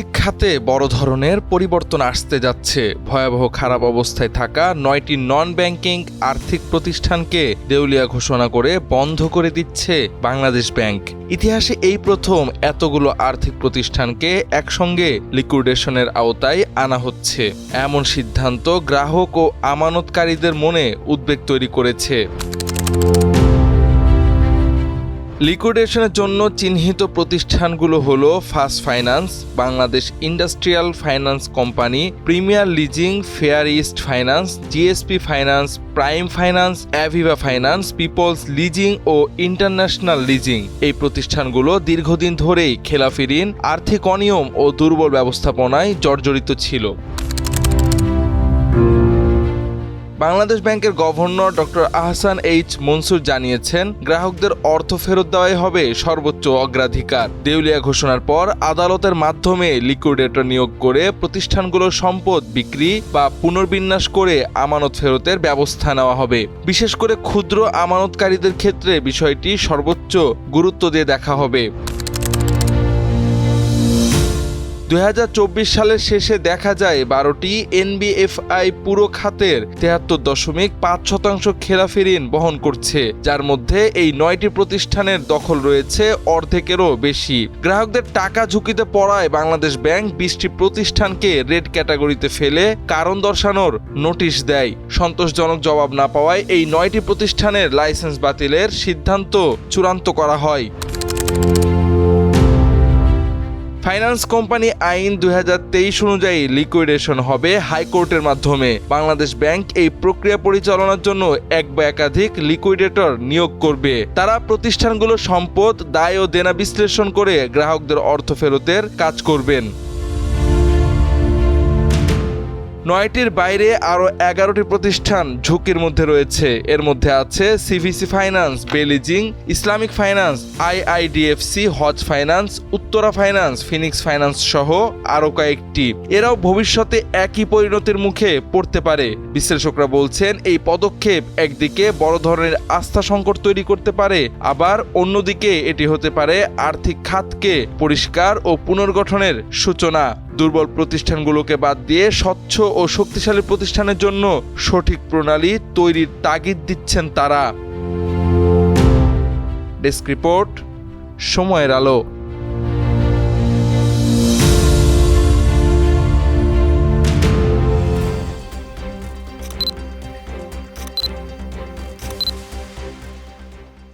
আর্থিক খাতে বড় ধরনের পরিবর্তন আসতে যাচ্ছে। ভয়াবহ খারাপ অবস্থায় থাকা নয়টি নন ব্যাংকিং আর্থিক প্রতিষ্ঠানকে দেউলিয়া ঘোষণা করে বন্ধ করে দিচ্ছে বাংলাদেশ ব্যাংক। ইতিহাসে এই প্রথম এতগুলো আর্থিক প্রতিষ্ঠানকে একসঙ্গে লিকুইডেশনের আওতায় আনা হচ্ছে। এমন সিদ্ধান্ত গ্রাহক ও আমানতকারীদের মনে উদ্বেগ তৈরি করেছে। লিকুইডেশনের জন্য চিহ্নিত প্রতিষ্ঠানগুলো হলো first finance, Bangladesh industrial finance company, premier leasing, far east finance, GSP finance, prime finance, Aviva finance, People's leasing ও ইন্টারন্যাশনাল লিজিং। এই প্রতিষ্ঠানগুলো দীর্ঘদিন ধরেই খেলাফি ঋণ আর্থিক অনিয়ম ও দুর্বল ব্যবস্থাপনায় জর্জরিত ছিল। বাংলাদেশ ব্যাংকের governor doctor Ahsan H Mansur জানিয়েছেন, গ্রাহকদের অর্থ ফেরত দেওয়াই হবে সর্বোচ্চ অগ্রাধিকার। দেউলিয়া ঘোষণার পর আদালতের মাধ্যমে লিকুইডেটর নিয়োগ করে প্রতিষ্ঠানগুলোর সম্পদ বিক্রি বা পুনর্বিন্যাস করে আমানত ফেরতের ব্যবস্থা নেওয়া হবে। বিশেষ করে ক্ষুদ্র আমানতকারীদের ক্ষেত্রে বিষয়টি সর্বোচ্চ গুরুত্ব দিয়ে দেখা হবে। দু হাজার চব্বিশ সালের শেষে দেখা যায় বারোটি এনবিএফআই পুরো খাতের তেহাত্তর দশমিক পাঁচ শতাংশ খেলাফি ঋণ বহন করছে, যার মধ্যে এই নয়টি প্রতিষ্ঠানের দখল রয়েছে অর্ধেকেরও বেশি। গ্রাহকদের টাকা ঝুঁকিতে পড়ায় বাংলাদেশ ব্যাংক বিশটি প্রতিষ্ঠানকে রেড ক্যাটাগরিতে ফেলে কারণ দর্শানোর নোটিশ দেয়। সন্তোষজনক জবাব না পাওয়ায় এই নয়টি প্রতিষ্ঠানের লাইসেন্স বাতিলের সিদ্ধান্ত চূড়ান্ত করা হয়। ফাইন্যান্স কোম্পানি আইন দু হাজার তেইশ অনুযায়ী লিকুইডেশন হবে হাইকোর্টের মাধ্যমে। বাংলাদেশ ব্যাংক এই প্রক্রিয়া পরিচালনার জন্য এক বা একাধিক লিকুইডেটর নিয়োগ করবে। তারা প্রতিষ্ঠানগুলো সম্পদ, দায় ও দেনা বিশ্লেষণ করে গ্রাহকদের অর্থ ফেরতের কাজ করবেন। নয়টির বাইরে আরও এগারোটি প্রতিষ্ঠান ঝুঁকির মধ্যে রয়েছে। এর মধ্যে আছে CVC finance bay leasing Islamic finance, IIDFC, Hajj finance, Uttara finance, Phoenix finance সহ আরও কয়েকটি। এরাও ভবিষ্যতে একই পরিণতির মুখে পড়তে পারে। বিশ্লেষকরা বলছেন, এই পদক্ষেপ একদিকে বড় ধরনের আস্থা সংকট তৈরি করতে পারে, আবার অন্যদিকে এটি হতে পারে আর্থিক খাতকে পরিষ্কার ও পুনর্গঠনের সূচনা। দুর্বল প্রতিষ্ঠানগুলোকে বাদ দিয়ে স্বচ্ছ ও শক্তিশালী প্রতিষ্ঠানের জন্য সঠিক প্রণালী তৈরির তাগিদ দিচ্ছেন তারা। ডেস্ক রিপোর্ট, সময়ের আলো।